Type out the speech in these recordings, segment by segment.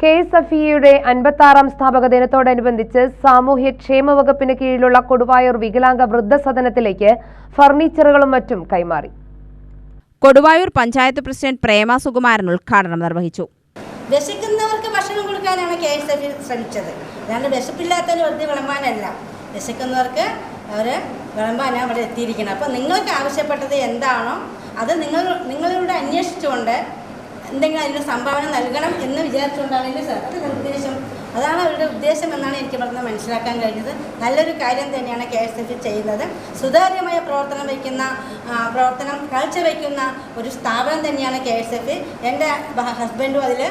K S F ഇയുടെ അൻപത്താറാം സ്ഥാപക ദിനത്തോടനുബന്ധിച്ച് സാമൂഹ്യ ക്ഷേമ വകുപ്പിന് കീഴിലുള്ള കൊടുവായൂർ വികലാംഗ വൃദ്ധസദനത്തിലേക്ക് ഫർണിച്ചറുകളും മറ്റും കൈമാറി. കൊടുവായൂർ പഞ്ചായത്ത് പ്രസിഡന്റ് പ്രേമ സുകുമാരൻ ഉദ്ഘാടനം നിർവഹിച്ചു. വിശക്കുന്നവർക്ക് ഭക്ഷണം കൊടുക്കാനാണ് കെ എസ് എഫ് ശ്രമിച്ചത്. അല്ലാണ്ട് വിശപ്പില്ലാത്തവർ വെറുതെ വിളമ്പാനല്ല. വിശക്കുന്നവർക്ക് അവർ വിളമ്പാനാണ് അവിടെ എത്തിയിരിക്കുന്നത് അപ്പോൾ നിങ്ങൾക്ക് ആവശ്യപ്പെട്ടത് എന്താണോ അത് നിങ്ങൾ നിങ്ങളിലൂടെ അന്വേഷിച്ചുകൊണ്ട് എന്തെങ്കിലും അതിന് സംഭാവന നൽകണം എന്ന് വിചാരിച്ചുകൊണ്ടാണ് എന്റെ സാർ ഉദ്ദേശം. അതാണ് അവരുടെ ഉദ്ദേശം എന്നാണ് എനിക്ക് ഇവിടുന്ന് മനസ്സിലാക്കാൻ കഴിഞ്ഞത്. നല്ലൊരു കാര്യം തന്നെയാണ് കെ എസ് എഫ് ചെയ്യുന്നത്. സുതാര്യമായ പ്രവർത്തനം വയ്ക്കുന്ന പ്രവർത്തനം കാഴ്ചവെക്കുന്ന ഒരു സ്ഥാപനം തന്നെയാണ് കെ എസ് എഫ്. എന്റെ ഹസ്ബൻഡും അതിൽ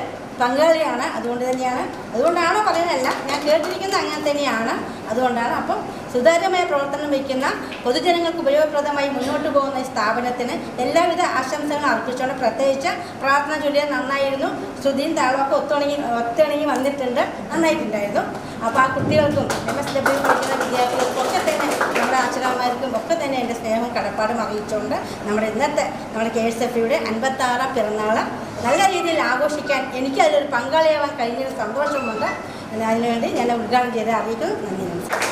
പങ്കാളിയാണ് അതുകൊണ്ട് തന്നെയാണ്. അതുകൊണ്ടാണോ പറയുന്നതല്ല ഞാൻ കേട്ടിരിക്കുന്നത് അങ്ങനെ തന്നെയാണ്. അതുകൊണ്ടാണ് അപ്പം സുതാര്യമായ പ്രവർത്തനം വയ്ക്കുന്ന പൊതുജനങ്ങൾക്ക് ഉപയോഗപ്രദമായി മുന്നോട്ട് പോകുന്ന ഈ സ്ഥാപനത്തിന് എല്ലാവിധ ആശംസകളും അർപ്പിച്ചുകൊണ്ട് പ്രത്യേകിച്ച് പ്രാർത്ഥന ചൊല്ലിയത് നന്നായിരുന്നു. ശ്രുതിയും താളമൊക്കെ ഒത്തുണങ്ങി ഒത്തിണങ്ങി വന്നിട്ടുണ്ട്. നന്നായിട്ടുണ്ടായിരുന്നു. അപ്പോൾ ആ കുട്ടികൾക്കും എം എസ് ഡബ്ല്യു പഠിക്കുന്ന വിദ്യാർത്ഥികൾക്കും ഒക്കെ തന്നെ നമ്മുടെ അച്ഛനമ്മമാർക്കും ഒക്കെ തന്നെ എന്റെ സ്നേഹവും കടപ്പാടും അറിയിച്ചുകൊണ്ട് നമ്മുടെ ഇന്നത്തെ നമ്മുടെ കെ എസ് എഫ് യുടെ അൻപത്താറാം പിറന്നാൾ നല്ല രീതിയിൽ ആഘോഷിക്കാൻ എനിക്ക് അതിലൊരു പങ്കാളിയാവാൻ കഴിഞ്ഞൊരു സന്തോഷമുണ്ട്. അതിനുവേണ്ടി ഞാൻ ഉദ്ഘാടനം ചെയ്ത് അറിയിക്കുന്നു. നന്ദി നമസ്കാരം.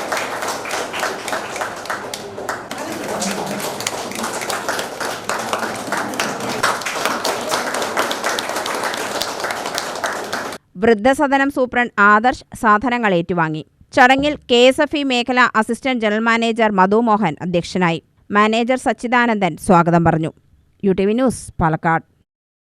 വൃദ്ധസദനം സൂപ്രണ്ട് ആദർശ് സാധനങ്ങൾ ഏറ്റുവാങ്ങി. ചടങ്ങിൽ കെ എസ് എഫ് ഇ മേഖല assistant general manager Madhu Mohan അധ്യക്ഷനായി. മാനേജർ സച്ചിദാനന്ദൻ സ്വാഗതം പറഞ്ഞു. U T V news Palakkad.